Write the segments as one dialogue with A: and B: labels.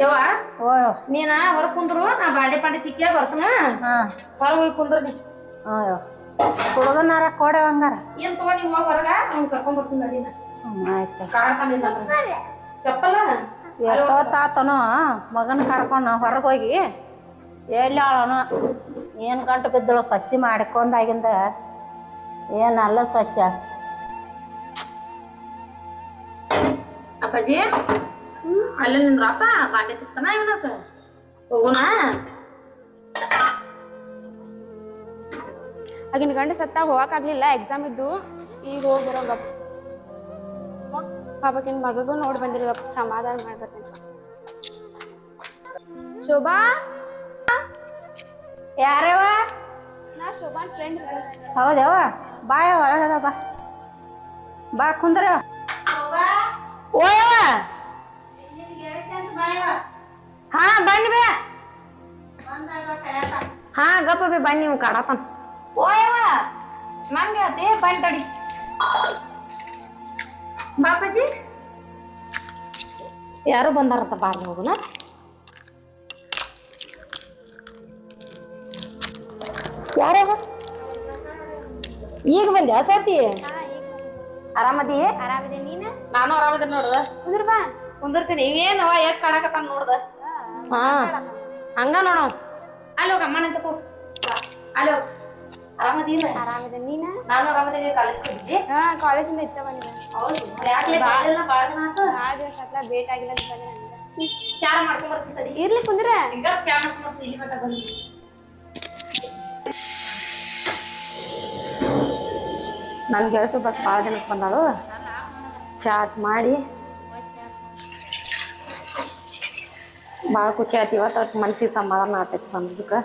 A: ಯವ್ವ
B: ಓ
A: ನೀನ ಹೊರ ಕುಂದ್ರು ನಾ ಬಾಂಡೆ ಪಾಂಡೆ ತಿಕ್ಕೇ ಬರ್ತನ?
B: ಹಾ.
A: ಹೊರ ಹೋಗಿ ಕುಂದ್ರು ನೀ.
B: ಅಯ್ಯೋ ಹುಡುಗನಾರ ಕೊಡೆ ಹಂಗಾರ
A: ಏನ್ ತಗೋ ನೀವು ಹೋಗ್ ಹೊರಗ? ಅವ್ನ್ ಕರ್ಕೊಂಡ್ ಬರ್ತೀನಿ
B: ಆಯ್ತು.
A: ಕಾಣತಾನಿಲ್ಲ ಚಪ್ಪಲ್ಲ?
B: ಎಷ್ಟೊತ್ತಾತನೋ ಮಗನ ಕರ್ಕೊಂಡು ಹೊರಗೆ ಹೋಗಿ. ಎಲ್ಲಿ ಅವನು ಏನು ಗಂಟು ಬಿದ್ದಳು ಸಸಿ ಮಾಡ್ಕೊಂಡಾಗಿಂದ. ಏನಲ್ಲ ಸಸ್ಯ.
A: ಅಪ್ಪಾಜಿ? ಅಲ್ಲ ನಿನ್ ರಸ? ಬಾಟೆ ತಿಕ್ತಾನ ಇವನ ಸರ್ ಹೋಗೋಣ.
C: ಆಗಿನ ಗಂಡ ಸತ್ತಾಗ ಹೋಗಕ್ಕಾಗ್ಲಿಲ್ಲ ಎಕ್ಸಾಮ್ ಇದ್ದು. ಈಗ ಹೋಗಿ ಬರೋಂಗಪ್ಪ ಪಾಪಕ್ಕಿನ ಮಗಗೂ ನೋಡಿ ಬಂದಿರಗಪ್ಪ ಸಮಾಧಾನ ಮಾಡ್ಬರ್ತೀನಿ ಶೋಭಾ?
B: ಯಾರವ
C: ನಾ ಶೋಭಾನ್ ಫ್ರೆಂಡ್
B: ಹೌದವ ಬಾಯ ಒಳಗದ ಬಾ ಬಾ. ಕುಂದ್ರ ಓಯವ ಹಾ ಬನ್ನಿ ಬೇ. ಹಾ ಗಪ್ಪ ಬೇ ಬನ್ನಿ ನೀವು ಕಾಡತನ.
A: ಓಯವ ನಂಗೆ ಅದೇ ಬಾಯ್ ತಡಿ. ಬಾಪಾಜಿ? ಯಾರು ಬಂದಾರಂತ ಬಾರಿ ಹೋಗುನ ಯಾರ್ಯಾವ ಈಗ ಬಂದ್ಯಾ ಸತಿ? ಆರಾಮದಿ?
C: ಆರಾಮದ ನೀನ?
A: ನಾನು ಆರಾಮದಿ ನೋಡ್ದ
C: ಕುಂದ್ರ ಬಾ
A: ಕುಂದಿರ್ತೀನಿ. ಇವೇನವ ಎಷ್ಟ್ ಕಾಡಕತ್ತಾನ ನೋಡ್ದ? ಹಾ. ಹಂಗ ನೋಡ ಅಲ್ಲಿ ಹೋಗ ಅಮ್ಮನ ಅಲ್ಲಿ ಹೋಗ್.
C: ಆರಾಮಿದೆ ನೀನ?
A: ನಾನು ಆರಾಮದಿ ಕಾಲೇಜ್ ಹೋಗಿದ್ದೆ?
C: ಹಾ ಕಾಲೇಜಿಂದ ಇತ್ತ ಬಂದಿದೆ
A: ಹೌದು ಯಾಕ್ಲೆ ಬಾಳೆಲ್ಲ ಬಾಳ ದಿನ ಆತ.
C: ಭಾಳ ದಿವಸ ಆತ್ಲ ಭೇಟ್ ಆಗಿಲ್ಲ ಅಂತ ಬಂದೆ ನನಗೆ
A: ಚಾರ ಮಾಡ್ಕೊಂಡ್ ಬರ್ತೀನಿ ತಡಿ.
C: ಇರ್ಲಿ ಕುಂದ್ರ.
A: ಈಗ ಚಾ ಮಾಡ್ಕೊಂಡ್ ಬರ್ತೀನಿ ಇಲ್ಲಿ ಗಂಟ ಬಂದಿ ನನ್ ಗೆಳತಿ ಬಸ್ ಭಾಳ ದಿನಕ್ಕೆ ಬಂದಾಳು. ಚಾಟ್ ಮಾಡಿ. ಭಾಳ ಖುಷಿ ಆಯ್ತು ಇವತ್ತು ಮನ್ಸಿಗೆ ಸಮಾಧಾನ ಆತೈತಿ ಬಂದದಕ್ಕೆ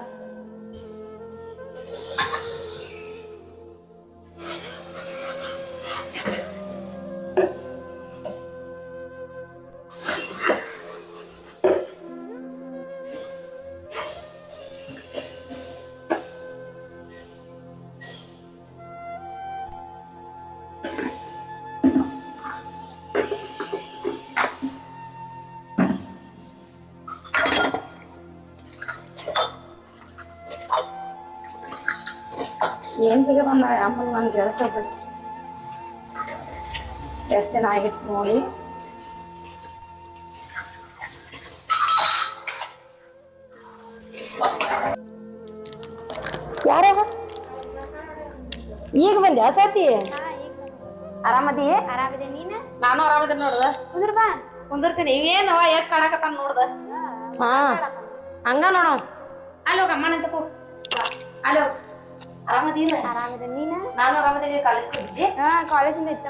A: ಏನ್ ಬೇಗ ಬಂದ? ಅಮ್ಮ ನನ್ ಗೆಳತಿ ಎಷ್ಟು ದಿನ ಆಗಿತ್ತು ನೋಡಿ. ಯಾರ್ಯಾವ ಈಗ ಬಂದೆ ಸತಿ ಆರಾಮದಿ?
C: ಆರಾಮಿದೆ. ನೀನ?
A: ನಾನು ಆರಾಮದೆ ನೋಡ್ದ.
C: ಕುಂದ್ರ ಬಾ.
A: ಕುಂದಿರ್ತೀನಿ. ಇವೇನವ ಎಷ್ಟ್ ಕಾಣಕತ್ತಾನ ನೋಡ್ದ? ಹಾ ಹಂಗ ನೋಡು. ಅಲ್ಲೋಗ ಹೋಗ ಅಮ್ಮನ ಅಂತ ಅಲ್ಲಿ ಹೋಗ್. ಆರಾಮದಿಲ್ಲ
C: ಆರಾಮಿದೆ ನೀನ?
A: ನಾನು ಆರಾಮದಿ ಕಾಲೇಜ್ ಹೋಗಿದ್ದೆ.
C: ಹಾ ಇತ್ತ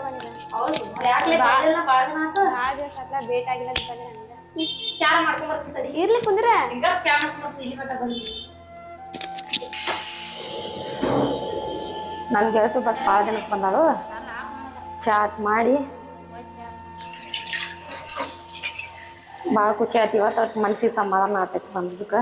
A: ಹೌದು ಯಾಕ್ಲೆ ಬಾಳೆಲ್ಲ ಬಾಳ ದಿನ ಆತ.
C: ಭಾಳ ದಿವಸ ಆತ್ಲ ಭೇಟ್ ಆಗಿಲ್ಲ ಅಂತ ಬಂದೆ ನನಗೆ
A: ಚಾರ ಮಾಡ್ಕೊಂಡ್ ಬರ್ತೀನಿ ತಡಿ.
C: ಇರ್ಲಿ ಕುಂದ್ರ.
A: ಈಗ ಚಾ ಮಾಡ್ಕೊಂಡ್ ಇಲ್ಲಿ ಗಂಟ ಬಂದಿ. ನನ್ ಗೆಳತಿ ಬಸ್ ಭಾಳ ದಿನಕ್ಕೆ ಬಂದಾಳು. ಚಾಟ್ ಮಾಡಿ. ಭಾಳ ಖುಷಿ ಆಯ್ತು ಇವತ್ತು ಮನ್ಸಿಗೆ ಸಮಾಧಾನ ಆತೈತಿ ಬಂದದಕ್ಕೆ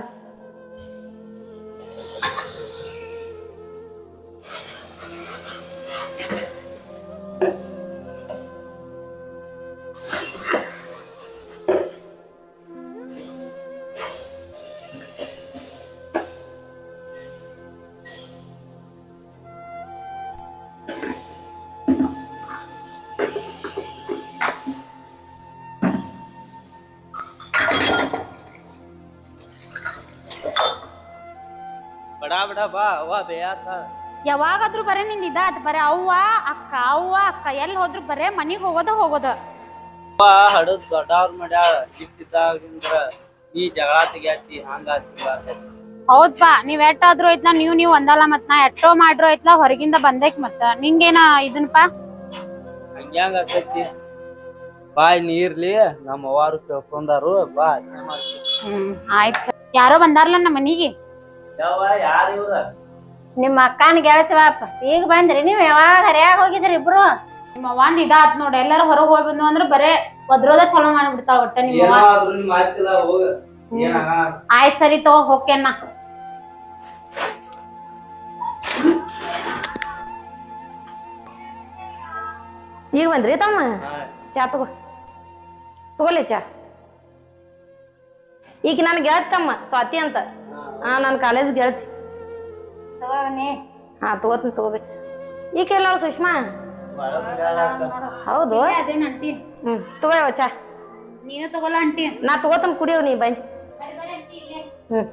D: ಬಾ ಅವ್ವ ಬೇಯಾತ
E: ಯಾವಾಗಾದ್ರೂ ಬರೇ ನಿಂದ ಇದಾತ್ ಬರೇ ಅವ್ವ ಅಕ್ಕ ಅವ್ವ ಅಕ್ಕ ಎಲ್ ಹೋದ್ರು ಬರೇ ಮನಿಗ್ ಹೋಗೋದ ಹೋಗೋದ.
D: ಅವ್ವ ಹಡದ್ ದೊಡ್ಡವ್ರ ಮಾಡ್ಯಾಳ ಈ ನೀ ಜಗಳ ತೆಗ್ಯಾತಿ ಹಂಗಾತಿ
E: ಹೌದ್ಪಾ ನೀವ್ ಎಟ್ಟಾದ್ರೂ ಐತ್ಲಾ ನೀವ್ ನೀವ್ ಒಂದಲ್ಲ ಮತ್ ನಾ ಎಟ್ಟೋ ಮಾಡ್ರೋ ಐತ್ಲಾ ಹೊರಗಿಂದ ಬಂದೈಕ್ ಮತ್ತ. ನಿಂಗೇನ ಇದನ್ಪಾ
D: ಹಂಗ್ಯಾಂಗ ಆಕೈತಿ ಬಾ ನೀರ್ಲಿ ನಮ್ಮ ಅವ್ವಾರು ಕೇಳ್ಕೊಂಡಾರು ಬಾ ಅದ್ನೇ
E: ಹ್ಮ್ ಆಯ್ತ್. ಯಾರೋ ಬಂದಾರ್ಲ ನಮ್ಮ ಮನಿಗೆ?
D: ಯಾವ ಯಾರು ಇವ್ರ?
B: ನಿಮ್ಮ ಅಕ್ಕನ ಗೆಳತಿವಪ್ಪ ಈಗ ಬಂದ್ರಿ ನೀವು ಯಾವಾಗ ಹರಿಯಾಗ ಹೋಗಿದ್ರಿ ಇಬ್ರು?
E: ನಿಮ್ಮ ಒಂದ್ ಇದಾತ್ ನೋಡ್ ಎಲ್ಲಾರು ಹೊರಗ್ ಹೋಗಿ ಅಂದ್ರ ಬರೇ ಒದ್ರೋದ ಚಲೋ ಮಾಡ್ಬಿಡ್ತಾಳ ಒಟ್ಟ ನಿಮ್ಮ ಅವ್ವ
D: ಆದ್ರೂ ನಿಮ್ ಆಯ್ತಿಲ್ಲ ಹೋಗ. ಏನ?
E: ಆಯ್ತ್ ಸರಿ ತಗೋ ಹೋಗ್ಕೇನ
A: ಈಗ ಬಂದ್ರಿ ತಮ್ಮ? ಚಾ ತಗೋ. ತಗೋಲಿ ಚಾ. ಈಗ ನನ್ ಗೆಳತಮ್ಮ ಸ್ವಾತಿ ಅಂತ. ಹಾ ನಾನು ಕಾಲೇಜ್ ಗೆಳತಿ
B: ತಗೋನಿ
A: ಹಾ ತಗೋತೀನಿ ತಗೋಬೇಕು ಈಗ ಎಲ್ಲ ಸುಷ್ಮಾ. ಹೌದು.
E: ಅದೇನ್ ಅಂಟಿ
A: ಹ್ಮ್ ತಗೋಯವ ಚಾ.
E: ನೀನು ತಗೋಲ್ಲ ಅಂಟಿ
A: ನಾ ತಗೋತನ್ ಕುಡಿಯೋ ನೀ ಬನ್ನಿ. ಹ್ಮ್.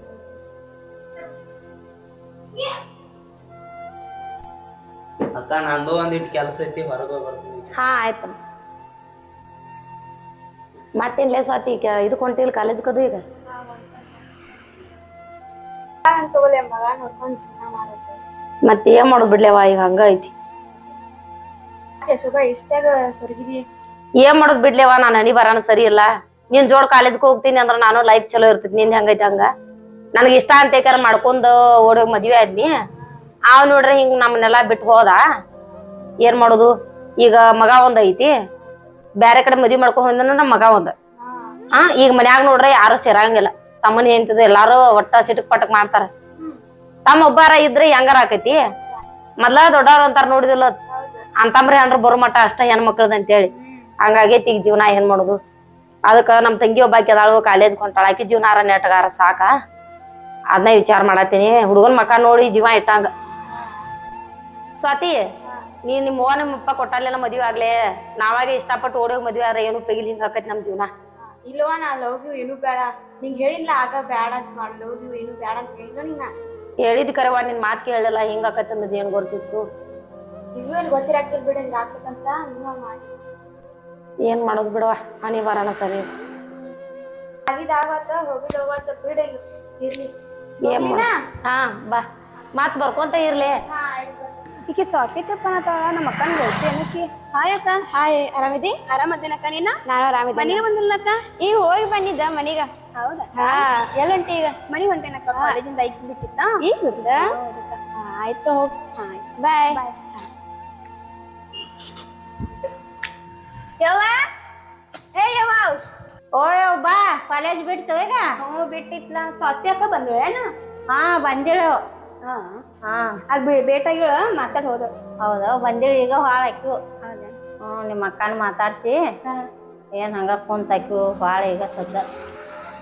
D: ಅಕ್ಕ ನಂದು ಒಂದಿಟ್ಟು ಕೆಲಸ ಐತಿ ಹೊರಗೆ ಬರ್ತೀನಿ.
A: ಹಾ ಆಯ್ತಮ್ಮ ಮತ್ತೇನ್ಲೇ ಸ್ವಾತಿ ಈಗ ಇದು ಕೊಂಟಿಲ್ ಕಾಲೇಜ್ ಕದು ಈಗ?
C: ತಗೋಲೆ ಮಗ ನೋಡ್ಕೊಂಡು ಜೀವನ ಮಾಡುತ್ತೆ.
A: ಮತ್ತೆ ಏನ್ ಮಾಡೋದು ಬಿಡ್ಲೇವ ಈಗ ಹಂಗ ಐತಿ.
C: ಶುಭ ಇಷ್ಟಾಗ ಸೊರಗಿದಿ?
A: ಏನ್ ಮಾಡೋದ್ ಬಿಡ್ಲೇವ ನಾನು ಹಣಿ ಬರಾನ ಸರಿ ಇಲ್ಲ. ನೀನ್ ಜೋಡ್ ಕಾಲೇಜ್ಗೆ ಹೋಗ್ತೀನಿ ಅಂದ್ರ ನಾನು ಲೈಫ್ ಚಲೋ ಇರ್ತೈತಿ ನಿನ್ ಹಂಗೈತಿ ಹಂಗ? ನನಗೆ ಇಷ್ಟ ಅಂತ ಏಕಾರ ಮಾಡ್ಕೊಂಡು ಓಡೋಗ್ ಮದ್ವೆ ಆದ್ನಿ. ಅವ್ ನೋಡ್ರಿ ಹಿಂಗ್ ನಮ್ಮನ್ನೆಲ್ಲ ಬಿಟ್ಟು ಹೋದ. ಏನ್ ಮಾಡೋದು? ಈಗ ಮಗ ಒಂದ್ ಐತಿ. ಬ್ಯಾರೆ ಕಡೆ ಮದ್ವಿ ಮಾಡ್ಕೊಂಡ್ ಹೋದ ನಮ್ಮ ಮಗ ಒಂದ್. ಹಾ. ಈಗ ಮನ್ಯಾಗ ನೋಡ್ರಿ ಯಾರು ಸೇರಂಗಿಲ್ಲ. ತಮ್ಮನ ಹೆಂಡತಿ ಎಲ್ಲಾರು ಒಟ್ಟ ಸಿಟಕ್ ಪಟಕ್ ಮಾಡ್ತಾರ. ತಮ್ಮ ಒಬ್ಬಾರ ಇದ್ರೆ ಹೆಂಗಾರ ಆಕೈತಿ? ಮೊದ್ಲ ದೊಡ್ಡವ್ರ ಅಂತಾರ ನೋಡಿದಿಲ್ಲ ಅಂತಂಬ್ರಿ ಅಂದ್ರ ಬರೋ ಮಟ್ಟ ಅಷ್ಟ ಹೆಣ್ಮಕ್ಳದ ಅಂತೇಳಿ. ಹಂಗಾಗೈತಿ ಈಗ ಜೀವನ ಏನ್ ಮಾಡೋದು? ಅದಕ್ಕ ನಮ್ ತಂಗಿ ಒಬ್ಬಾಕಿ ಅದಾಳು ಕಾಲೇಜ್ ಕೊಂಟಾಳ ಆಕಿ ಜೀವನಾರ ನೆಟ್ಗಾರ, ಸಾಕ. ಅದನ್ನ ವಿಚಾರ ಮಾಡತ್ತೀನಿ. ಹುಡುಗನ್ ಮಕ್ಕ ನೋಡಿ ಜೀವ ಇಟ್ಟಂಗ. ಸ್ವಾತಿ ನೀ ನಿಮ್ಮ ಅವ್ವ ನಿಮ್ಮ ಅಪ್ಪ ಕೊಟ್ಟಲ್ಲೆಲ್ಲ ಮದ್ವೆ ಆಗ್ಲೇ? ನಾವಾಗೆ ಇಷ್ಟಪಟ್ಟು ಓಡೋಗಿ ಮದ್ವೆ ಆದ್ರೆ ಏನು ತೆಗಿಲಿ ಹಿಂಗ ನಮ್ಮ ನಮ್ ಜೀವನ?
C: ಇಲ್ವಾ ನಾ ಲವ್ ಏನು ಬೇಡ. ನಿಂಗ್ ಹೇಳಿಲ್ಲ ಆಗ ಬೇಡ ಅಂತ ಮಾಡಿ ಲವ್ ಏನು ಬೇಡ ಅಂತ ಹೇಳಿಲ್ಲ ನಿನ್ನ
A: ಹೇಳಿದ ಕರವಾ ನಿನ್ ಮಾತ್ ಕೇಳಲ್ಲ ಹೆಂಗ ಆಕೈತಿ ಅನ್ನೋದು ಏನ್ ಗೊತ್ತಿತ್ತು?
C: ನೀವು ಏನು ಗೊತ್ತಿರಾಕ್ತಿಲ್ ಬಿಡ ಹಿಂಗ ಆಗ್ಬೇಕಂತ ನೀವ ಮಾಡಿ.
A: ಏನ್ ಮಾಡೋದು ಬಿಡವ ಅನಿವಾರ್ಯನ ಸರಿ.
C: ಆಗಿದಾಗತ್ತ ಹೋಗಿದ್ ಹೋಗತ್ತ ಬಿಡ ಇರ್ಲಿ.
A: ಏನ್ ಹಾ ಬಾ. ಮಾತ್ ಬರ್ಕೊಂತ ಇರ್ಲಿ.
C: ಈಕಿ ಸ್ವಾತಿ ತಾಳ ನಮ್ಮ ಅಕ್ಕನ ಏನಕ್ಕಿ ಹಾಯ್ ಅಕ್ಕ. ಹಾಯ್ ಆರಾಮಿದಿ? ಆರಾಮದೇನಕ್ಕ ನೀನ? ನಾನು ಆರಾಮಿದ್ದೆ ಮನೆಗೆ ಬಂದಿಲ್ಲಕ್ಕ ಈಗ ಹೋಗಿ ಬಂದಿದ್ದ ಮನೀಗ. ಹೌದಾ? ಹಾ ಎಲ್ಲಂಟಿ ಈಗ? ಮನೆಗೆ ಹೊಂಟೇನಕ್ಕ? ಕಾಲೇಜಿಂದ ಐಕ್ ಬಿಟ್ಟಿತ್ತ ಈಗ ಬಿಟ್ಟ ಆಯ್ತು ಹೋಗ್. ಬಾಯ್.
B: ಯವ್ವ? ಏ ಯವ್ವ? ಓ ಯವ್ವ ಬಾ. ಕಾಲೇಜ್ ಬಿಡ್ತು ಈಗ
C: ಹ್ಞೂ ಬಿಟ್ಟಿತ್ಲ. ಸ್ವಾತಿ ಅಕ್ಕ ಬಂದ್ಳೇನ?
B: ಹಾ ಬಂದಿಳು.
C: ಹಾ.
B: ಹಾ.
C: ಅಲ್ಲಿ ಭೇಟಾಗಿಳ ಮಾತಾಡ್ ಹೋದ.
B: ಹೌದು ಬಂದಿಳು ಈಗ ಭಾಳ
C: ಹೌದಾ?
B: ಹ್ಞೂ ನಿಮ್ಮ ಅಕ್ಕನ ಮಾತಾಡ್ಸಿ. ಏನ್ ಹಂಗ ಕುಂತ ಆಕ್ಯು ಭಾಳ ಈಗ ಸದ್ದ.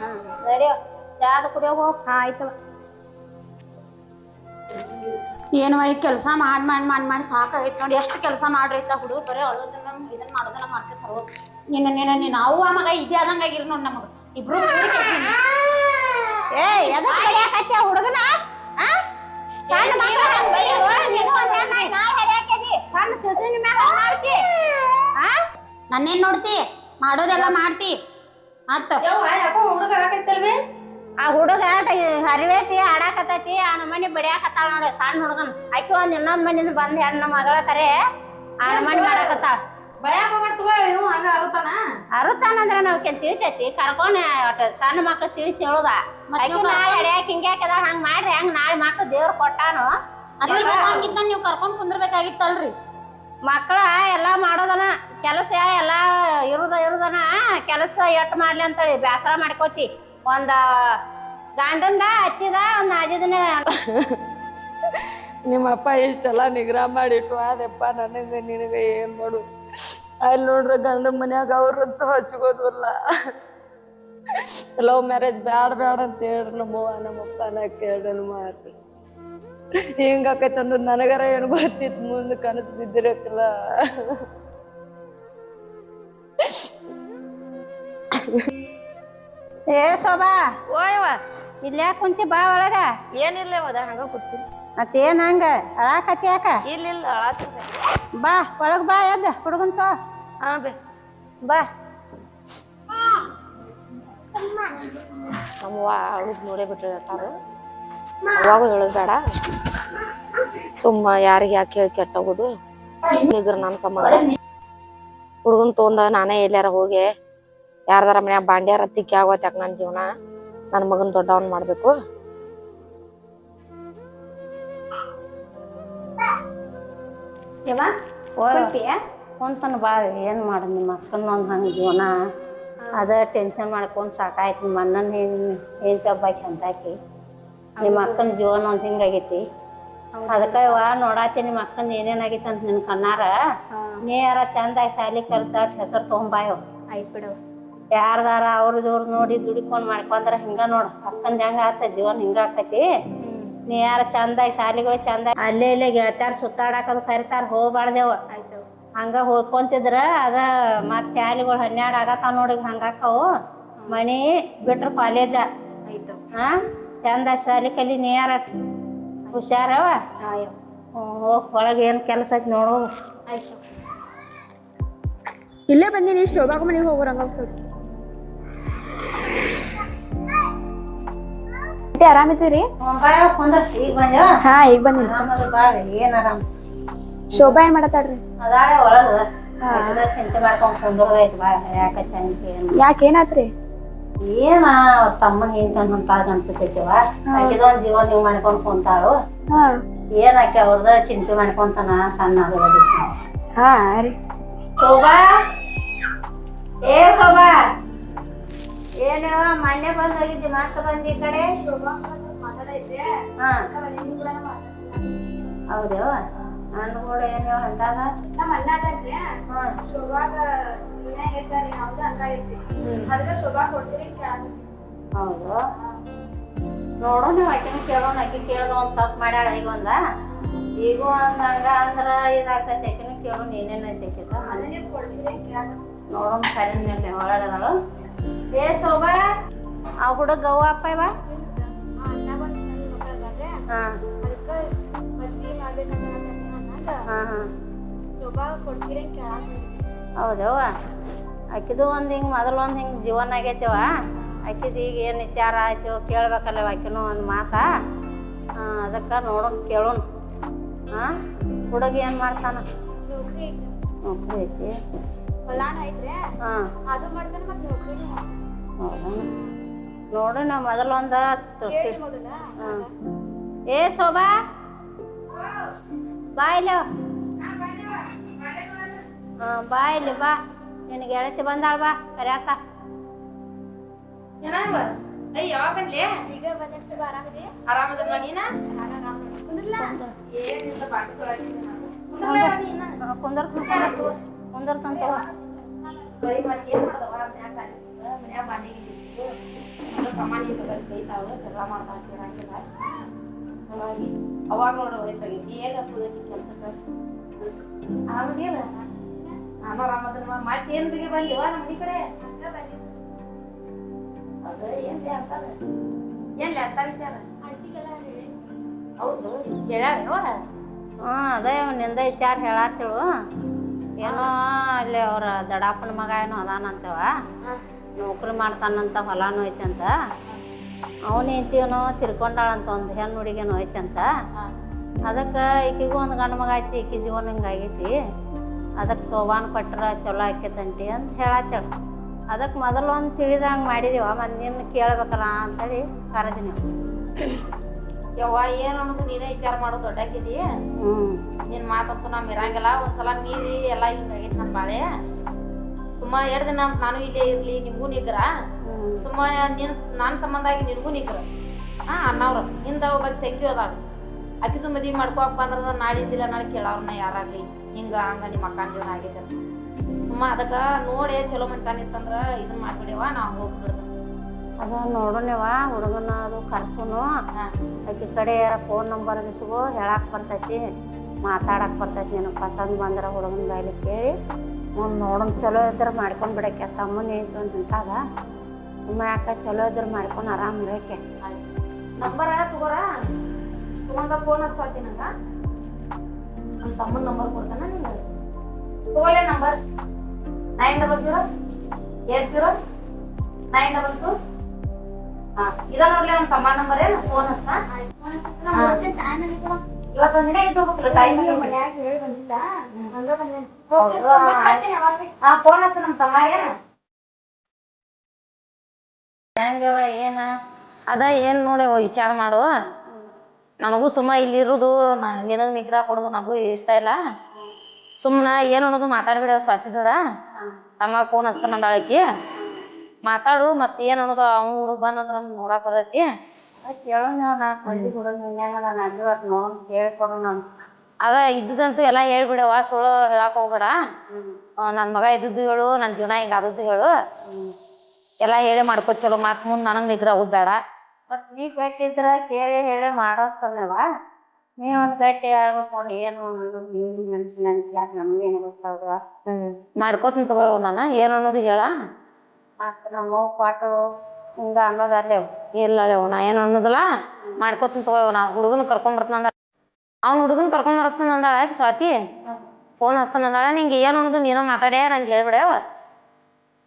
B: ಹಾ. ನಡಿಯೋ ಚಾದ ಕುಡಿಯೋ ಹೋಗಿ.
C: ಹಾ ಆಯ್ತವ.
E: ಏನವ ಈ ಕೆಲಸ ಮಾಡ್ ಮಾಡ್ ಮಾಡ್ ಮಾಡಿ ಸಾಕಾಯ್ತು ನೋಡಿ. ಎಷ್ಟು ಕೆಲಸ ಮಾಡ್ರಿ ಹುಡುಗ ಬರೀ ಅಳೋದನ್ನ ಇದನ್ನ ಮಾಡೋದನ್ನ ಮಾಡ್ತೈತೆ ನಿನ್ನ ನಿನ್ನ ನೀನು ಅವ್ವ ಮಗ ಇದೇ ಆದಂಗ ಆಗಿರ್ ನೋಡ್ ನಮಗ. ಇಬ್ರು
B: ಏ ಹುಡುಗನ?
E: ನನ್ನೇನ್ ನೋಡ್ತಿ? ಮಾಡೋದೆಲ್ಲ ಮಾಡ್ತಿ. ಮತ್ತ?
B: ಆ ಹುಡುಗ ಹರಿವೇತಿ ಆಡಾಕತೈತಿ ಆ ಮನೆ ಬಡಿಯಾಕತ್ತಾಳ ನೋಡಿ ಸಣ್ಣ ಹುಡುಗನ್. ಆಕಿ ಒಂದ್ ಇನ್ನೊಂದ್ ಮನಿಂದ ಬಂದ್ ಹೆಣ್ಣ ಮಗಳ ಕರೆ ಆ ನಮ್ಮನಿ ಮಾಡಾಕತ್ತಾಳ.
A: ಭಯ ಹೋಗ್ಬಿಡ್ತು ಇವ್ ಹಂಗ ಅರುತಾನ.
B: ಅರುತ್ತಾನಂದ್ರ ನಾವು ಕೆಲ್ ತಿಳಿತೈತಿ. ಕರ್ಕೊಂಡ್ ಒಟ್ಟ ಸಣ್ಣ ಮಕ್ಳು ತಿಳಿಸಿ ಹೇಳುದ. ಹಡ್ಯಾಕ ಹಿಂಗ್ಯಾಕದ ಹಂಗ ಮಾಡ್ರಿ ಹಂಗ ನಾಳೆ ಮಕ್ಳು ದೇವ್ರ ಕೊಟ್ಟಾನು.
E: ನೀವ್ ಕರ್ಕೊಂಡ್ ಕುಂದ್ರಬೇಕಾಗಿತ್ತಲ್ರಿ.
B: ಮಕ್ಕಳ ಎಲ್ಲಾ ಮಾಡೋದನ ಕೆಲಸ ಎಲ್ಲಾ ಇರುದ ಇರುದನ ಕೆಲಸ ಎಟ್ ಮಾಡ್ಲಿ ಅಂತೇಳಿ ಬ್ಯಾಸರ ಮಾಡ್ಕೋತಿ. ಒಂದ ಗಂಡಂದ ಹತ್ತಿದ ಒಂದ್ ಆಜಿದನ.
F: ನಿಮ್ಮಪ್ಪ ಇಷ್ಟೆಲ್ಲ ನಿಗ್ರಹ ಮಾಡಿಟ್ಟು ಅದಪ್ಪ ನನಗೆ ನಿನಗೆ ಏನ್ ಮಾಡು. ಅಲ್ಲಿ ನೋಡ್ರಿ ಗಂಡ ಮನ್ಯಾಗ ಅವ್ರಂತೂ ಹಚ್ಕೋದ್ವಲ್ಲ ಲವ್ ಮ್ಯಾರೇಜ್ ಬ್ಯಾಡ ಬ್ಯಾಡ ಅಂತ ಹೇಳ್ರಿ ನಮ್ಮವ್ವ ನಮ್ಮಪ್ಪ ನಾ ಕೇಳಲ್ ಮಾತು. ಹಿಂಗ ಆಕೈತೆ ಅನ್ನೋದು ನನಗರ ಏನು ಗೊತ್ತಿತ್ತು ಮುಂದೆ ಕನಸು ಬಿದ್ದಿರಕ್ಕಲ್ಲ
B: ಏ ಶೋಭಾ.
A: ಓಯವ್ವ
B: ಇಲ್ಲೇ ಕುಂತಿ ಬಾ ಒಳಗ.
A: ಏನಿಲ್ಲ ಅದ ಹಂಗ ಕೂತೀನಿ.
B: ಮತ್ತೇನ್ ಹಂಗ? ಅಳಾಕತ್ತಿ ಯಾಕ?
A: ಇಲ್ಲ ಇಲ್ಲ ಅಳಾಕ
B: ಬಾ ಒಳಗ್ ಬಾ ಎದ್ದ ಹುಡುಗನ್ ತೋ
A: ಹಾ ಬೇ.
B: ಬಾ
A: ನಮ್ಮವ್ವ ಅಳುದ್ ನೋಡೇ ಬಿಟ್ಟಿರ್ತಾರು ಅವಾಗ ಹೇಳೋದು ಬೇಡ. ಸುಮ್ಮ ಯಾರಿಗೆ ಯಾಕೆ ಹೇಳಿ ಕೆಟ್ಟೋಗೋದು. ನಿಗ್ರ ನನ್ನ ಸಂಬಂಧ. ಹುಡುಗನ್ ತೊಂದ ನಾನೇ ಎಲ್ಲಾರ ಹೋಗಿ, ಯಾರ್ದಾರ ಮನ್ಯಾಗ ಬಾಂಡ್ಯಾರ ತಿಕ್ಕಿ ಆಗೋತ್ ಯಾಕೆ ನನ್ನ ಜೀವನ? ನನ್ನ ಮಗನ ದೊಡ್ಡವನ್ ಮಾಡ್ಬೇಕು.
C: ಯವ್ವ, ಕುಂತಿಯ?
B: ಕುಂತನ ಬಾ ಏನು ಮಾಡ ನಿಮ್ಮ ಅಕ್ಕನ ಒಂದ್ ಹಂಗ ಜೀವನ. ಅದ ಟೆನ್ಷನ್ ಮಾಡ್ಕೊಂಡು ಸಾಕಾಯ್ತು. ನಿಮ್ಮ ಅಣ್ಣನ ಏನ್ ಏನ್ ಒಬ್ಬಾಕಿ ಅಂತಾಕಿ. ನಿಮ್ಮ ಅಕ್ಕನ ಜೀವನ ಒಂದು ಹಿಂಗಾಗೈತಿ ಅದಕ್ಕೆ ವಾ ನೋಡಾತಿ ನಿಮ್ಮ ಅಕ್ಕನ ಏನೇನಾಗೈತಿ ಅಂತ ನಿನ್ ಕಣ್ಣಾರ. ನೀ ಯಾರ ಚಂದಾಗಿ ಶಾಲಿ ಕಲ್ತ ಹೆಸರು ತೊಗೊಂಬಾಯೋ.
C: ಆಯ್ತು ಬಿಡು.
G: ಯಾರ್ದಾರ ಅವ್ರದ್ದು ಅವ್ರು ನೋಡಿ ದುಡಿಕೊಂಡು ಮಾಡ್ಕೊಂಡ್ರೆ ಹಿಂಗ ನೋಡು. ಅಕ್ಕನ ಹೆಂಗ ಆತ ಜೀವನ ಹಿಂಗ ಆಕತಿ ನೀ ಯಾರ ಚಂದಾಗಿ ಶಾಲಿಗೆ ಹೋಗಿ ಚಂದ ಅಲ್ಲೇ ಇಲ್ಲೇ ಗೆಳತ್ಯಾರ ಸುತ್ತಾಡಕದು ಕರಿತಾರ ಹೋಗ್ಬಾರ್ದೇವ. ಹಂಗ ಹೋಗ್ಕೊಂತಿದ್ರ ಅದ ಮತ್ ಶಾಲಿಗಳು ಹನ್ನೆರಡು ಆಗತ್ತಾವ ನೋಡಿ ಹಂಗಾಕವು. ಮನಿ ಬಿಟ್ರ ಕಾಲೇಜ
C: ಆಯ್ತು.
G: ಹಾ ಚಂದ ಶಾಲಿ ಕಲಿ ನೀ ಯಾರ ಹುಷಾರವ ಹೋಗ್ ಒಳಗೆ ಏನು ಕೆಲಸ ಐತಿ ನೋಡು.
C: ಆಯ್ತು. ಇಲ್ಲೇ ಬಂದೀನಿ ಶೋಭಾಗ ಮನೆಗೆ ಹೋಗೋರಂಗ ಸ್ವಲ್ಪ. ಆರಾಮಿದ್ದೀರಿ ಹಾ ಈಗ ಬಂದಿನಿ.
G: ಬಾ ಏನ್ ಆರಾಮ್?
C: ಶೋಭಾ ಏನ್ ಮಾಡತ್ತಾಳ್ರಿ?
G: ಅದಾಳೆ ಒಳಗ. ಚಿಂತೆ ಮಾಡ್ಕೊಂಡ್ ಕುಂದ್ರದೈತಿ ಬಾ ಯಾಕ ಚಿಂತೆ
C: ಯಾಕೆ ಏನಾತ್ರಿ?
G: ಏನ ತಮ್ಮನ ಹಿಂತಂದ್ ಅಂತ ಗಣಪತಿವ ಜೀವನ ನೀವು ಮಾಡ್ಕೊಂಡ್ ಕುಂತಾಳು.
C: ಹಾ.
G: ಏನ್ ಆಕೆ ಅವ್ರದ ಚಿಂತೆ ಮಾಡ್ಕೊಂತಾನ ಸಣ್ಣ ಅದು
C: ಹಾ ರೀ.
G: ಶೋಭಾ? ಏ ಶೋಭಾ? ಏನವ ಮೊನ್ನೆ ಬಂದ್ ಹೋಗಿದ್ದಿ ಮಾತ್ರ ಬಂದಿ ಈ ಕಡೆ? ಹಾ. ಹೌದೇವ ನಾನು ಕೂಡ ಏನು ಅಂದಾಗ
C: ನಮ್ಮ ಅಣ್ಣ ಅದನ್ರಿ ದಿನ ಹೇಳ್ತಾರೆ ಹೌದು ಹಂಗಾಗೈತಿ ಅದಕ್ಕೆ ಶುಭಾಗ ಕೊಡ್ತೀರಿ ಕೇಳಾಕ
G: ಹೌದು. ನೋಡೋಣ ಆಕಿನ ಕೇಳೋಣ ಆಕಿ ಕೇಳ್ದ ಒಂದು ತಪ್ಪು ಮಾಡ್ಯಾಳ ಈಗ ಒಂದ. ಈಗ ಒಂದ್ ಹಂಗ ಅಂದ್ರ ಇದಾಕತಿ ಆಕಿನ ಕೇಳೋಣ ಏನೇನು
C: ನೀವು ಕೊಡ್ತೀರಿ ಕೇಳಾಕ
G: ನೋಡೋಣ ಮೇಲೆ ಒಳಗದಳು ಏ ಶೋಭಾ ಆ ಹುಡುಗ ಗೌ ಅಪ್ಪ ಇವ? ಹಾ
C: ಅದಕ್ಕೆ ಮಾಡ್ಬೇಕಂತ ಅನ್ನಂದ
G: ಹಾ. ಹಾ
C: ಶೋಭಾಗ ಕೊಡ್ತೀರಿ ಕೇಳಾಕ?
G: ಹೌದವ್ವ ಆಕಿದು ಒಂದು ಹಿಂಗೆ ಮೊದಲು ಒಂದು ಹಿಂಗೆ ಜೀವನ ಆಗೈತೆವ ಆಕಿದು ಈಗ ಏನು ವಿಚಾರ ಆಯ್ತು ಕೇಳ್ಬೇಕಲ್ಲ ಆಕಿನೂ ಒಂದು ಮಾತಾ. ಅದಕ್ಕೆ ನೋಡೋಣ ಕೇಳೋಣ. ಹಾಂ? ಹುಡುಗ ಏನು ಮಾಡ್ತಾನ?
C: ನೌಕರಿ ಐತಿ.
G: ನೌಕರಿ ಐತಿ.
C: ಹೊಲಾನ ಐತ್ರಿ?
G: ಹಾಂ.
C: ಅದು ಮಾಡ್ತಾನೆ ಮತ್ ನೌಕರಿನೂ
G: ಹೌದಾ? ನೋಡೋಣ ಮೊದಲು ಒಂದು
C: ಕೇಳಿ ಮೊದಲ.
G: ಹಾಂ. ಏ ಶೋಭಾ. ಬಾ ಇಲ್ಲ ಹಾಂ ಬಾ ಇಲ್ಲಿ ಬಾ. ನಿನಗೆ ಗೆಳತಿ ಬಂದಾಳ ಬಾ ಕರ್ಯಾತ ಕುಂದರ್.
A: ಇತ್ತು ಸಾಮಾನ್ಯ ಜಗಳ ಮಾಡ್ತಾವ ಸೇರಂಗಿಲ್ಲ ಹಾಗಾಗಿ ಅವಾಗ ನೋಡ್ರಿ ವಯಸ್ಸಾಗೈತಿ ಏನ ಹತ್ತದೈತಿ ಕೆಲ್ಸಕ್ಕ? ಆರಾಮದಿಯಲ್ಲ ನಾನು ಆರಾಮದಲ್ವ ಮತ್ತೆ ಏನ್ ಬಗ್ಗೆ ಬಂದಿವ ನಮ್ಮ ಮನಿ ಕಡೆ. ಅದ ಏನ್ ಅಂತಾರ ಏನ್ ಅಂತ ವಿಚಾರ? ಹೌದು
G: ಹಾ ಅದೇ ನಿಂದ ವಿಚಾರ ಹೇಳತ್ತಿಳು ಏನೋ ಅಲ್ಲಿ ಅವ್ರ ದಡಾಪನ ಮಗ ಏನೋ ಅದಾನಂತವ. ನೌಕರಿ ಮಾಡ್ತಾನಂತ ಹೊಲಾನು ಐತಂತ. ಅವನು ಐತಿವನೋ ತಿರ್ಕೊಂಡಾಳಂತ ಒಂದು ಹೆಣ್ಣು ಹುಡುಗೇನೋ ಐತಂತ. ಅದಕ್ಕೆ ಈಕಿಗೂ ಒಂದು ಗಂಡು ಮಗ ಐತಿ ಈಕಿ ಜೀವನ ಹಿಂಗಾಗೈತಿ ಅದಕ್ಕೆ ಸೋಬಾನ್ ಕೊಟ್ರ ಚಲೋ ಆಕೈತಂಟಿ ಅಂತ ಹೇಳತ್ತೇಳು ಅದಕ್ಕೆ ಮೊದಲು ಒಂದು ತಿಳಿದಂಗೆ ಮಾಡಿದೀವ ಮಂದಿನ ಕೇಳ್ಬೇಕಲ್ಲ ಅಂತೇಳಿ ಕರೆದಿನಿ.
A: ಯವ್ವ ಏನು ಅನ್ನೋದು ನೀನೇ ವಿಚಾರ ಮಾಡೋ ದೊಡ್ಡಾಕಿದಿ.
G: ಹ್ಞೂ
A: ನಿನ್ ಮಾತಂತೂ ನಮ್ಮ ಇರಂಗಿಲ್ಲ ಒಂದ್ಸಲ ಮೀರಿ ಎಲ್ಲ ಹಿಂಗಾಗೈತಿ ನಮ್ಮ ಬಾಳೆ. ಸುಮ್ಮ ಎರಡು ದಿನ ನಾನು ಇಲ್ಲೇ ಇರ್ಲಿ ನಿಮಗೂ ನಿಗ್ರ.
G: ಹ್ಞೂ
A: ಸುಮ್ಮ ನಿನ್ ನನ್ನ ಸಂಬಂಧ ಆಗಿ ನಿನಗೂ ನಿಗ್ರ ಹಾ ಅನ್ನವ್ರ ನಿಂದ ಬಗ್ಗೆ ತಂಗಿ ಅದಾಳ. ಅಕ್ಕಿದು ಮದ್ವಿ ಮಾಡ್ಕೋಪ್ಪ ಅಂದ್ರ ನಾಳಿದ್ದಿಲ್ಲ ನಾಳೆ ಕೇಳವ್ರನ್ನ ಯಾರಾಗ್ಲಿ? ಹಿಂಗ ಹಂಗ ನಿಮ್ಮ ಅಕ್ಕನ ಜೀವನ ಆಗಿದ್ದ. ಸುಮ್ಮ ಅದಕ್ಕ ನೋಡಿ ಚಲೋ ಮಂತಾನಿತ್ತಂದ್ರ ಇದನ್ನ ಇದನ್ ಮಾಡ್ಬಿಡಿವ ನಾ ಹೋಗ್ಬಿಡ್ದ
G: ಅದ ನೋಡೋಣವ ಹುಡುಗನ ಅದು ಕರ್ಸೋನು. ಆಕಿ ಕಡೆ ಯಾರ ಫೋನ್ ನಂಬರ್ ಇಸ್ಕೋ ಹೇಳಕ್ ಬರ್ತೈತಿ ಮಾತಾಡಕ್ ಬರ್ತೈತಿ ನಿನಗೆ. ಪಸಂದ್ ಬಂದ್ರ ಹುಡುಗನ ಬಾಯ್ಲಿ ಕೇಳಿ ಮುಂದೆ ನೋಡೋಣ ಚಲೋ ಇದ್ರೆ ಮಾಡ್ಕೊಂಡು ಬಿಡಕ್ಕೆ. ತಮ್ಮನೇ ಐತಿ ಅಂತ ನಿಂತಾಗ. ನಿಮ್ಮ ಅಕ್ಕ ಚಲೋ ಇದ್ರ ಮಾಡ್ಕೊಂಡು ಆರಾಮ್ ಇರಕ್ಕೆ
A: ನಂಬರ ತಗೋರ? ತಗೊಂಡ ಫೋನ್ ಹಚ್ಚಿ ನಂಗ ನಮ್ಮ ತಮ್ಮನ ನಂಬರ್ ಕೊಡ್ತಾನ ನಿಂಗ? ತಗೋಲೆ number. Nine double zero eight zero nine double two. ಹಾ ಇದ ನೋಡ್ಲಿ ನಮ್ಮ ತಮ್ಮ ನಂಬರ್ ಏನು ಫೋನ್ ಹಚ್ಚ. ಇವತ್ತೊಂದಿನ ಇದ್ದು ಹೋಗ್ಬೇಕ್ರಿ ಟೈಮ್
C: ಮನ್ಯಾಗ ಹೇಳಿ ಬಂದಿಲ್ಲ ಹಂಗ ಬಂದೇನಿ
A: ಹಾ ಫೋನ್ ಹಚ್ಚ ನಮ್ಮ ತಮ್ಮ ಏನು?
G: ಹೆಂಗವ ಏನ?
B: ಅದ ಏನ್ ನೋಡಿ ವಿಚಾರ ಮಾಡುವ ನನಗೂ ಸುಮ್ಮ ಇಲ್ಲಿ ಇಲ್ಲಿರೋದು ನಿನಗೆ ನಿಗ್ರಹ ಕೊಡುದು ನನಗೂ ಇಷ್ಟ ಇಲ್ಲ. ಸುಮ್ಮನೆ ಏನು ಅನ್ನೋದು ಮಾತಾಡ್ಬಿಡ ಸ್ವಾತಿದದ ತಮ್ಮ ಫೋನ್ ಹಚ್ತಾನಂದ ಆಕಿ. ಮಾತಾಡು ಮತ್ತೆ ಏನು ಅನ್ನೋದು ಅವ್ನು ಹುಡುಗ ಬಂದಂದ್ರ ನೋಡಕ್ ಬರ್ತೈತಿ.
G: ಅಂತ.
B: ಅದ ಇದ್ದಂತೂ ಎಲ್ಲ ಹೇಳ್ಬಿಡವ ಸುಳ್ಳು ಹೇಳಕ್ ಹೋಗ್ಬೇಡ. ನನ್ನ ಮಗ ಇದ್ದದ್ದು ಹೇಳು ನನ್ನ ಜೀವನ ಹಿಂಗ್ ಆದದ್ದು ಹೇಳು.
A: ಎಲ್ಲಾ ಹೇಳಿ ಮಾಡ್ಕೋ ಚಲೋ ಮಾತ್ ಮುಂದ್ ನನಗ್ ನಿಗ್ರ ಅವು ಬೇಡ.
B: ಮತ್ ನೀ ಗಟ್ಟಿದ್ರ ಕೇಳಿ ಹೇಳಿ ಮಾಡೋಕ್ಕಲ್ಲವ ನೀ ಒಂದ್ ಗಟ್ಟಿ ಆಗ್ಬೇಕು ಏನು ನೀನು ಯಾಕೆ ನಮ್ಗೆ ಏನು ಗೊತ್ತಾಗ
A: ಮಾಡ್ಕೋತೀನಿ ತಗೋ ನಾನು ಏನು ಅನ್ನೋದು ಹೇಳ.
B: ಮತ್ತ ನಮ್ಮ ಪಾಟು ಹಿಂಗ ಅನ್ನೋದಲ್ಲೇ
A: ಇಲ್ಲ ಅಲ್ಲೇವು ನಾ ಏನು ಅನ್ನೋದಿಲ್ಲ? ಮಾಡ್ಕೋತೀನಿ ತಗೋ ನಾ ಹುಡುಗನ ಕರ್ಕೊಂಡ್ ಬರ್ತಾನ ಅವ್ನ ಹುಡುಗನ್ ಕರ್ಕೊಂಡ್ ಬರ್ತಾನ ಅಂದಾಳ ಸ್ವಾತಿ? ಫೋನ್ ಹಚ್ತಾನ ಅಂದಾಳ ನಿಂಗೆ ಏನು ಅನ್ನೋದು ನೀನೋ ಮಾತಾಡ್ಯಾರ ನಂಗೆ ಹೇಳ್ಬಿಡ್ಯವ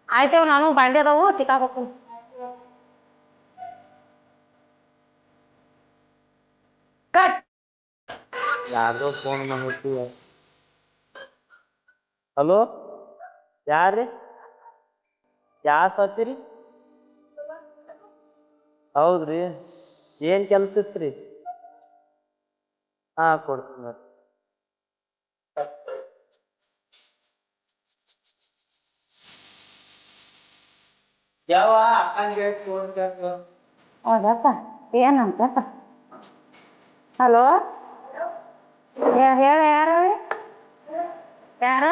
A: ಆಯ್ತವ ನಾನು ಬಾಂಡೆ ಅದಾವು ತಿಕ್ಕಾಕ್ ಹೋಗ್ತೀನಿ ಕಟ್.
D: ಯಾರ್ದೋ ಫೋನ್ ಬಂದಿತ್ತು ಹಲೋ? ಯಾರ್ರಿ? ಯಾ ಸತ್ತೀರಿ? ಹೌದ್ರಿ. ಏನ್ ಕೆಲ್ಸ ಇತ್ರಿ? ಹಾ ಕೊಡ್ತೀನಿ ಯಾವ ಅಕ್ಕಂಗೆ ಫೋನ್
B: ಹೌದಪ್ಪ ಏನಂತಪ್ಪ ಹಲೋ ಹೇಳ ಯಾರು ಯಾರು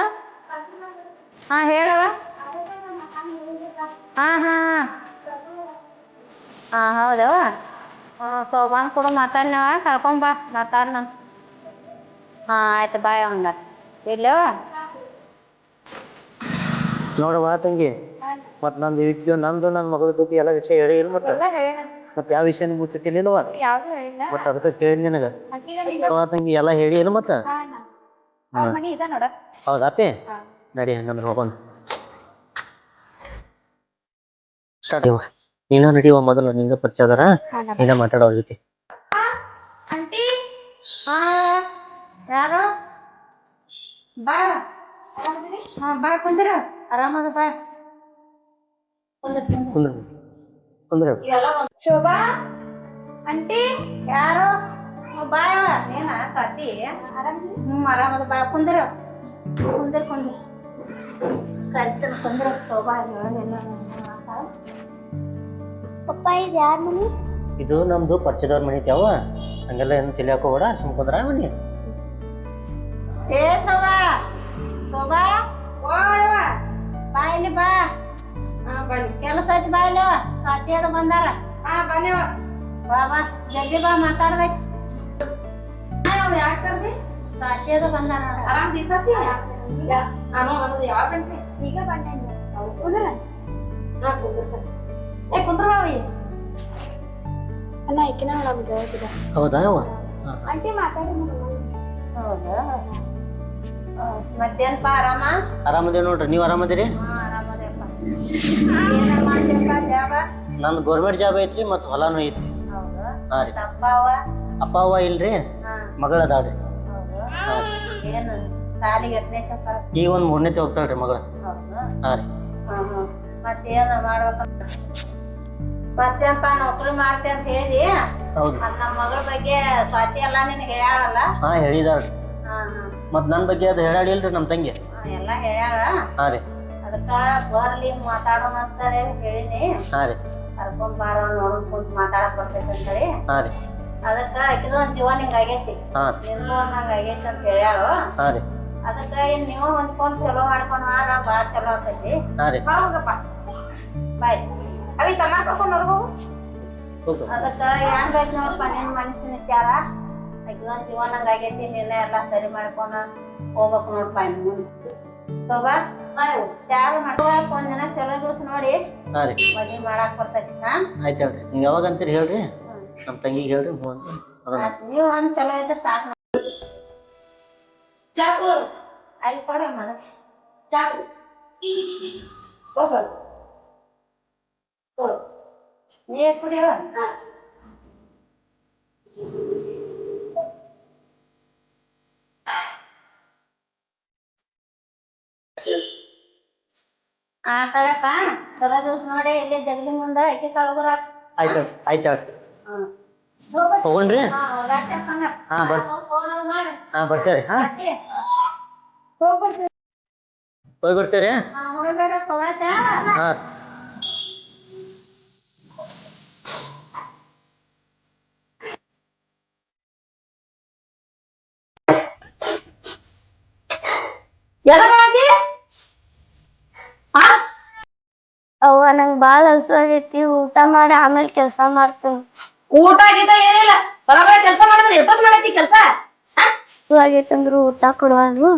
B: ಹಾ ಹೇಳವ ಹಾ ಹಾ ಹಾ ಹೌದವ ಹಾಂ ಸೋಮಾನ್ ಕೂಡ ಮಾತಾಡ್ನವ ಕರ್ಕೊಂಬಾ ಮಾತಾಡ್ ನಾನು ಹಾ ಆಯ್ತು ಬಾಯ್ ಹಂಗ ಇಲ್ಲವ
D: ನೋಡವ ತಂಗಿ ಮತ್ ನಂದು ಇದ್ದು ನಂದು ನನ್ನ ಮಗಳ ಬಗ್ಗೆ ಎಲ್ಲ ವಿಷಯ ಹೇಳಿ ಇಲ್ಲ ಮತ್ತೆ. ಮತ್ತೆ ಯಾವ ವಿಷಯ ನಿಮ್ಗೆ ಗೊತ್ತಿರ್ಲಿಲ್ಲವ
C: ಯಾವ್ದು ಹೇಳಿಲ್ಲ.
D: ಮತ್ತೆ ಅದಕ್ಕೆ ಕೇಳಿ ನಿನಗ. ಅವ ತಂಗಿ ಎಲ್ಲ ಹೇಳಿ ಇಲ್ಲ ಮತ್ತೆ.
C: ಅವ್ರ ಮನಿ ಇದ ನೋಡ.
D: ಹೌದಾಪಿ ನಡಿ ಹಂಗಂದ್ರೆ ಹೋಗೋಣ. ಸ್ಟಾರ್ಟ್ ಇವ. ನೀನ ನಡಿವ ಮೊದಲು ನಿಂಗೆ ಪರಿಚಯ ಅದಾರ? ನೀನ ಮಾತಾಡೋ ಅವ್ರ ಜೊತೆ.
C: ಆಂಟಿ?
B: ಹಾ ಯಾರು? ಬಾ. ಹಾ ಬಾ ಕುಂದ್ರ. ಆರಾಮದ ಬಾ.
D: ಕುಂದ್ರ ಕುಂದ್ರ
C: ಶೋಭಾ ಆಂಟಿ
B: ಯಾರು ಬಾಯವ ಏನ ಸ್ವಾತಿ ಹ್ಞೂ ಆರಾಮದ ಬಾ ಕುಂದ್ರ ಕುಂದ್ರ ಕುಂದ್ರ ಕರಿತನ ಕುಂದ್ರ ಶೋಭಾ ಹೇಳೋದಿಲ್ಲ
C: ಪಪ್ಪ ಇದು ಯಾರ ಮನಿ
D: ಇದು ನಮ್ದು ಪರಿಚಯದವ್ರ ಮನಿ ತ್ಯಾವ ಹಂಗೆಲ್ಲ ಏನು ತಿಳಿಯಾಕೋಬೇಡ ಹಾಕೋಬೇಡ ಸುಮ್ಕೊಂಡ್ರ ಮನಿ
B: ಏ ಶೋಭಾ ಶೋಭಾ ಬಾ ಇಲ್ಲಿ ಬಾ ಕೆಲಸ ಐತಿ ಬಾ ಇಲ್ಲವ ಅದು ಬಂದಾರ?
E: ಹಾ ಬನ್ನಿವ
B: ಬಾ ಬಾ. ಜಲ್ದಿ ಬಾ ಮಾತಾಡ್ಬೇಕು
E: ಯಾಕೆ ಕರ್ದಿ?
B: ಅದು ಬಂದಾರ?
E: ಆರಾಮ್ ದಿಸತಿ ನಾನು ಅನ್ನೋದು ಯಾವಾಗ ಗಂಟೆ?
C: ಈಗ ಬಂದೆ ಕುಂದ್ರ
E: ಹಾ ಏ ಕುಂದ್ರ ಬಾವಿ.
C: ಅಣ್ಣ ಇಕ್ಕಿನ ಹೇಳ್ತಿದ್ದ
D: ಹೌದಾ ಯವ್ವ
C: ಆಂಟಿ ಮಾತಾಡಿ
B: ಹೌದಾ? ಮತ್ತೇನಪ್ಪ ಆರಾಮ?
D: ಆರಾಮದೇವ್ ನೋಡ್ರಿ. ನೀವು ಆರಾಮದಿರಿ?
B: ಹಾ
D: ನಂದು ಗೌರ್ಮೆಂಟ್ ಜಾಬ್ ಐತ್ರಿ ಮತ್ತು ಹೊಲಾನು ಐತ್ರಿ. ಹಾ ರೀ.
B: ಅಪ್ಪ ಅವ
D: ಅಪ್ಪ ಅವ್ವ ಇಲ್ರಿ ಮಗಳ ಅದಾವ್ರಿ ಈಗ ಒಂದು ಮೂರನೇತಿ ಹೋಗ್ತಾಳ್ರಿ ಮಗಳ. ಹಾ ರೀ.
B: ಮತ್ತೇನು ಮಾಡ್ಬೇಕ ಮತ್ತೇನಪ್ಪ ನೌಕರಿ ಮಾಡ್ತೆ ಅಂತ ಹೇಳಿ
D: ಹೌದು
B: ಮತ್ ನಮ್ಮ ಮಗಳ ಬಗ್ಗೆ ಸ್ವಾತಿ ಎಲ್ಲ ನಿನಗೆ ಹೇಳ್ಯಾಳಲ್ಲ?
D: ಹಾ ಹೇಳಿದಾಳ್ರಿ. ಮತ್ತು ನನ್ನ ಬಗ್ಗೆ ಅದು ಹೇಳಾಡಿಲ್ರಿ ನಮ್ಮ ತಂಗಿ.
B: ಎಲ್ಲ ಹೇಳ್ಯಾಳ?
D: ಹಾ ರೀ.
B: ಅದಕ್ಕ ಬರ್ಲಿ ಮಾತಾಡೋಣ ಅಂತಾರೆ ಹೇಳಿನಿ.
D: ಹಾ ರೀ.
B: ಕರ್ಕೊಂಡ್ ಬಾರ ನೋಡೋಣ ಕುಂತ್ ಮಾತಾಡಕ್ ಬರ್ತೈತೆ ಅಂತೇಳಿ
D: ಹಾ ರೀ.
B: ಅದಕ್ಕ ಆಕಿದು ಒಂದ್ ಜೀವನ ಹಿಂಗ ಆಗೈತಿ.
D: ಹಾ
B: ಒಂದ್ ಹಂಗ ಆಗೈತಿ ಅಂತ ಹೇಳ್ಯಾಳು.
D: ಹಾ ರೀ.
B: ಅದಕ್ಕ ಏನ್ ನೀವು ಹೊಂದ್ಕೊಂಡ್ ಚಲೋ ಮಾಡ್ಕೊಂಡ್ ಮಾರ ಬಾಳ ಚಲೋ ಆಗ್ತೈತಿ
D: ಹಾ ರೀ.
E: ಹೋಗಪ್ಪ.
B: ಬಾಯ್.
E: ಅವಿ ತಮ್ಮ ಕರ್ಕೊಂಡು ಹೋಗು.
B: ಅದಕ್ಕ ಹೆಂಗೈತಿ ನೋಡಪ್ಪ ನಿನ್ ಮನಸ್ಸಿನ ವಿಚಾರ. ಆಕಿದು ಒಂದ್ ಜೀವನ ಹಂಗ ಆಗೈತಿ ನೀನ ಎಲ್ಲಾ ಸರಿ ಮಾಡ್ಕೊಂಡ ಹೋಗ್ಬೇಕು ನೋಡ್ಪ ಇನ್ ಮುಂದ್ ಶೋಭಾ ಚಾರ ಮಾಡುವ ಒಂದ್ ದಿನ ಚಲೋ ದಿವಸ ನೋಡಿ.
D: ಹಾ ರೀ.
B: ಮದ್ವಿ ಮಾಡಾಕ್ ಬರ್ತೈತಿ ಹಾ?
D: ಆಯ್ತು ಹೇಳ್ರಿ. ನೀವು ಯಾವಾಗ ಅಂತೀರಿ ಹೇಳ್ರಿ ನಮ್ಮ ತಂಗಿಗೆ ಹೇಳ್ರಿ ಹ್ಞೂ ಅಂತ. ನೋಡೋಣ.
B: ಮತ್ತ್ ನೀವ್ ಒಂದ್ ಚಲೋ ಇದ್ರ ಸಾಕ್.
E: ಚಾಕು.
B: ಅಲ್ಲಿ ಕೊಡ ಮದ
E: ಚಾಕು. ಹೊಸ
B: ನೀರ್ ಕುಡಿಯವ ಆ ಚಲೋ ದಿವಸ ನೋಡಿ ಇಲ್ಲಿ ಜಗಲಿ ಮುಂದ ಅಕ್ಕಿ ಕಳಗುರ
D: ಆಯ್ತು ಆಯ್ತು ಹಾ ಬರ್ ಹಾ ಹಾ ಹೋಗಿ ಬರ್ತೀರಿ ಹಾ?
B: ಅವ್ವ ನಂಗ್
H: ಬಾಳ ಹಸುವಾಗೈತಿ ಊಟ ಮಾಡಿ ಆಮೇಲೆ ಕೆಲಸ ಮಾಡ್ತೀನಿ.
A: ಊಟ ಗೀಟ ಏನಿಲ್ಲ ಬರಬರ ಕೆಲಸ ಮಾಡಿದ್ರೆ ಎಷ್ಟೊತ್ತು ಮಾಡೈತಿ ಕೆಲಸ.
H: ಹಸುವಾಗೈತಿ ಅಂದ್ರು ಊಟ ಕೊಡುವಲ್ರು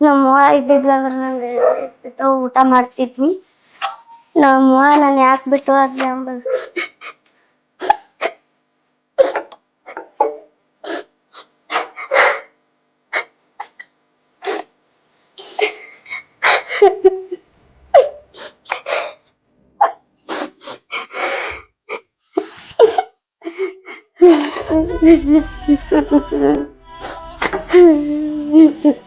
H: ನಮ್ಮವ್ವ ಇದ್ದಿದ್ಲ ಅಂದ್ರೆ ನಂಗೆ ಊಟ ಮಾಡ್ತಿದ್ವಿ. ನಮ್ಮವ್ವ ನಾನು ಯಾಕೆ ಬಿಟ್ಟು ಹೋದ್ಲಿ ಅಂಬದು 嘿嘿嘿嘿嘿嘿嘿嘿嘿嘿嘿